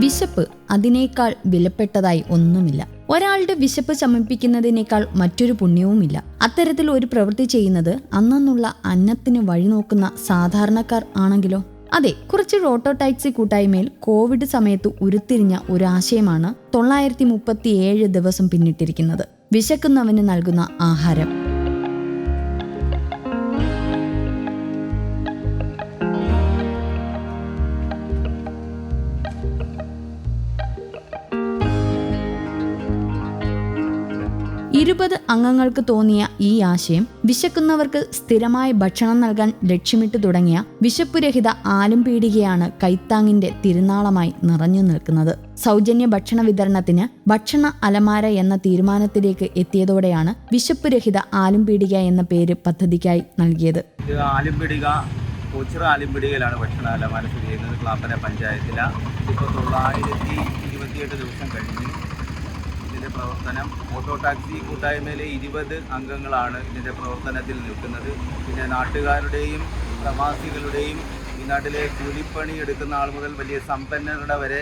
വിശപ്പ് അതിനേക്കാൾ വിലപ്പെട്ടതായി ഒന്നുമില്ല. ഒരാളുടെ വിശപ്പ് ശമിപ്പിക്കുന്നതിനേക്കാൾ മറ്റൊരു പുണ്യവുമില്ല. അത്തരത്തിൽ ഒരു പ്രവൃത്തി ചെയ്യുന്നത് അന്നുള്ള അന്നത്തിന് വഴി നോക്കുന്ന സാധാരണക്കാർ ആണെങ്കിലോ? അതെ കുറച്ച് റോട്ടോ ടാക്സി കൂട്ടായ്മയിൽ കോവിഡ് സമയത്ത് ഉരുത്തിരിഞ്ഞ ഒരു ആശയമാണ് തൊള്ളായിരത്തി മുപ്പത്തിയേഴ് ദിവസം പിന്നിട്ടിരിക്കുന്നത്. വിശക്കുന്നവന് നൽകുന്ന ആഹാരം. ഇരുപത് അംഗങ്ങൾക്ക് തോന്നിയ ഈ ആശയം വിശക്കുന്നവർക്ക് സ്ഥിരമായ ഭക്ഷണം നൽകാൻ ലക്ഷ്യമിട്ട് തുടങ്ങിയ വിശപ്പുരഹിത ആലും പീടികയാണ് കൈത്താങ്ങിന്റെ തിരുനാളമായി നിറഞ്ഞു നിൽക്കുന്നത്. സൗജന്യ ഭക്ഷണ വിതരണത്തിന് ഭക്ഷണ അലമാര എന്ന തീരുമാനത്തിലേക്ക് എത്തിയതോടെയാണ് വിശപ്പുരഹിത ആലും പീടിക എന്ന പേര് പദ്ധതിക്കായി നൽകിയത്. ഇത് ആലിമ്പിടിക കൊച്ചിറ ഭക്ഷണ അലമാര സ്ഥിതി ചെയ്യുന്നത്. ക്ലാപ്പന പഞ്ചായത്തിലാണ് ഇപ്പോൾ തൊള്ളായിരത്തി ഇരുപത്തിയെട്ട് ദിവസം കഴിഞ്ഞ് ഇതിന്റെ പ്രവർത്തനം. ഓട്ടോ ടാക്സി കൂട്ടായ്മയിലെ ഇരുപത് അംഗങ്ങളാണ് ഇതിന്റെ പ്രവർത്തനത്തിൽ നിൽക്കുന്നത്. പിന്നെ നാട്ടുകാരുടെയും പ്രവാസികളുടെയും ഈ നാട്ടിലെ കൂലിപ്പണി എടുക്കുന്ന ആൾ മുതൽ വലിയ സമ്പന്നരുടെ വരെ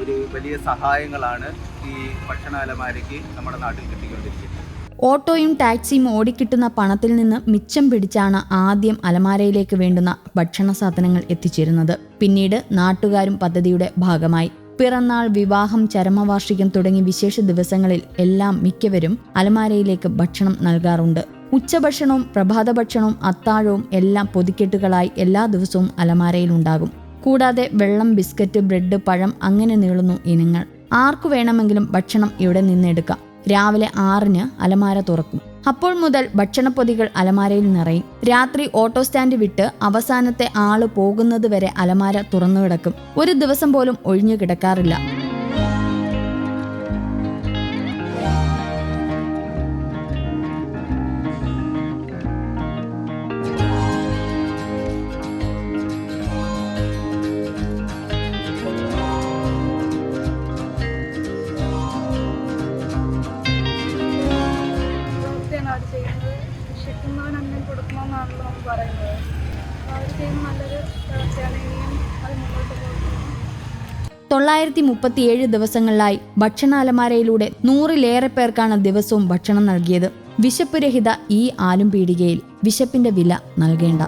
ഒരു വലിയ സഹായങ്ങളാണ് ഈ ഭക്ഷണ അലമാരയ്ക്ക് നമ്മുടെ നാട്ടിൽ കിട്ടിക്കൊണ്ടിരിക്കുന്നത്. ഓട്ടോയും ടാക്സിയും ഓടിക്കിട്ടുന്ന പണത്തിൽ നിന്ന് മിച്ചം പിടിച്ചാണ് ആദ്യം അലമാരയിലേക്ക് വേണ്ടുന്ന ഭക്ഷണ സാധനങ്ങൾ എത്തിച്ചേരുന്നത്. പിന്നീട് നാട്ടുകാരും പദ്ധതിയുടെ ഭാഗമായി. പിറന്നാൾ വിവാഹം ചരമവാർഷികം തുടങ്ങി വിശേഷ ദിവസങ്ങളിൽ എല്ലാം മിക്കവരും അലമാരയിലേക്ക് ഭക്ഷണം നൽകാറുണ്ട്. ഉച്ചഭക്ഷണവും പ്രഭാത ഭക്ഷണവും അത്താഴവും എല്ലാം പൊതിക്കെട്ടുകളായി എല്ലാ ദിവസവും അലമാരയിലുണ്ടാകും. കൂടാതെ വെള്ളം ബിസ്ക്കറ്റ് ബ്രെഡ് പഴം അങ്ങനെ നീളുന്നു ഇനങ്ങൾ. ആർക്കു വേണമെങ്കിലും ഭക്ഷണം ഇവിടെ നിന്നെടുക്കാം. രാവിലെ ആറിന് അലമാര തുറക്കും. അപ്പോൾ മുതൽ ഭക്ഷണപ്പൊതികൾ അലമാരയിൽ നിറയും. രാത്രി ഓട്ടോ സ്റ്റാൻഡ് വിട്ട് അവസാനത്തെ ആൾ പോകുന്നത് വരെ അലമാര തുറന്നു കിടക്കും ഒരു ദിവസം പോലും ഒഴിഞ്ഞു കിടക്കാറില്ല. വിശക്കുന്നവൻ അന്നം കൊടുക്കണമെന്നാണല്ലോ പറയുന്നത്. അവർ ചെയ്യുന്ന നല്ലൊരു പ്രവൃത്തിയാണ് ഇനിയും അത് മുന്നോട്ട് തൊള്ളായിരത്തി മുപ്പത്തിയേഴ് ദിവസങ്ങളിലായി ഭക്ഷണ അലമാരയിലൂടെ നൂറിലേറെ പേർക്കാണ് ദിവസവും ഭക്ഷണം നൽകിയത്. വിശപ്പുരഹിത ഈ ആലും പീടികയിൽ വിശപ്പിന്റെ വില നൽകേണ്ട.